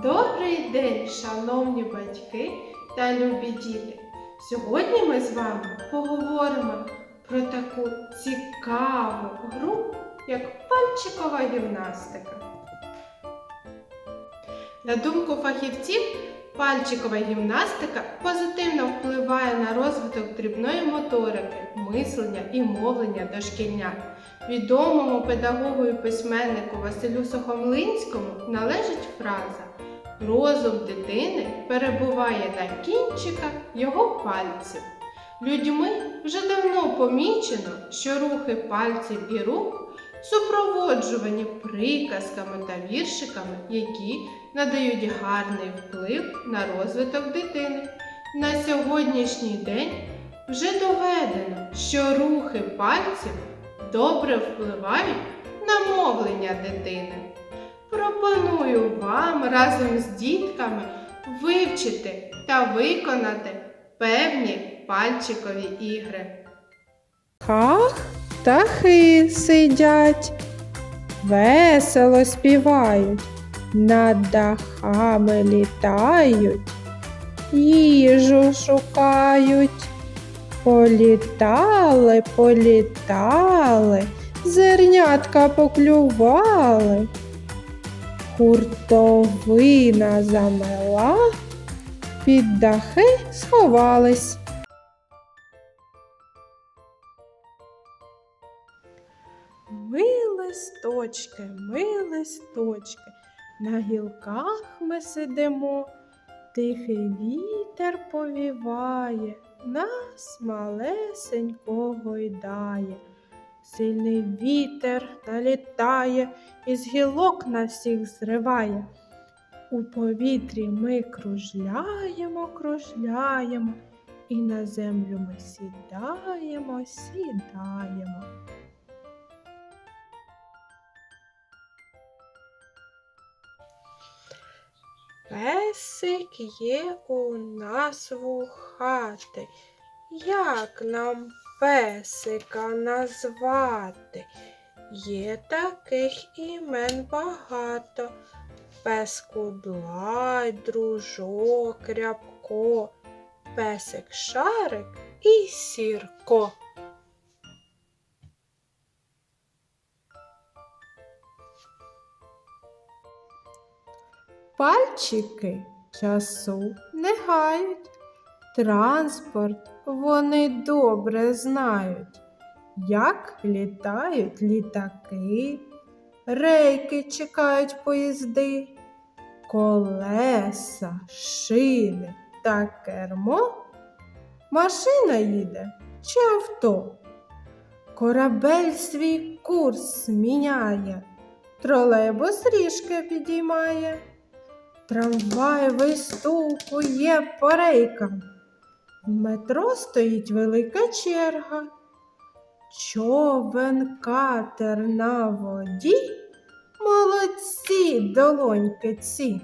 Добрий день, шановні батьки та любі діти! Сьогодні ми з вами поговоримо про таку цікаву гру, як пальчикова гімнастика. На думку фахівців, пальчикова гімнастика позитивно впливає на розвиток дрібної моторики, мислення і мовлення дошкільнят. Відомому педагогу і письменнику Василю Сухомлинському належить фраза Розум дитини перебуває на кінчиках його пальців. Людьми вже давно помічено, що рухи пальців і рук супроводжувані приказками та віршиками, які надають гарний вплив на розвиток дитини. На сьогоднішній день вже доведено, що рухи пальців добре впливають на мовлення дитини. Пропоную вам разом з дітками вивчити та виконати певні пальчикові ігри. Хах, птахи сидять, весело співають, над дахами літають, їжу шукають. Політали, політали, зернятка поклювали. Хуртовина замела, під дахи сховались. Ми листочки, ми листочки, на гілках ми сидимо, тихий вітер повіває, нас малесенько гойдає. Сильний вітер налітає, із гілок на всіх зриває. У повітрі ми кружляємо, кружляємо, і на землю ми сідаємо, сідаємо. Песик є у нас вухати. Як нам песика назвати? Є таких імен багато. Пес кудлай, дружок, рябко, песик шарик і сірко. Пальчики часу не гають, транспорт вони добре знають, як літають літаки, рейки чекають поїзди, колеса, шини та кермо. Машина їде чи авто? Корабель свій курс зміняє, тролейбус ріжки підіймає. Трамвай вистукує по рейкам. В метро стоїть велика черга. Човен катер на воді. Молодці, долоньки ці.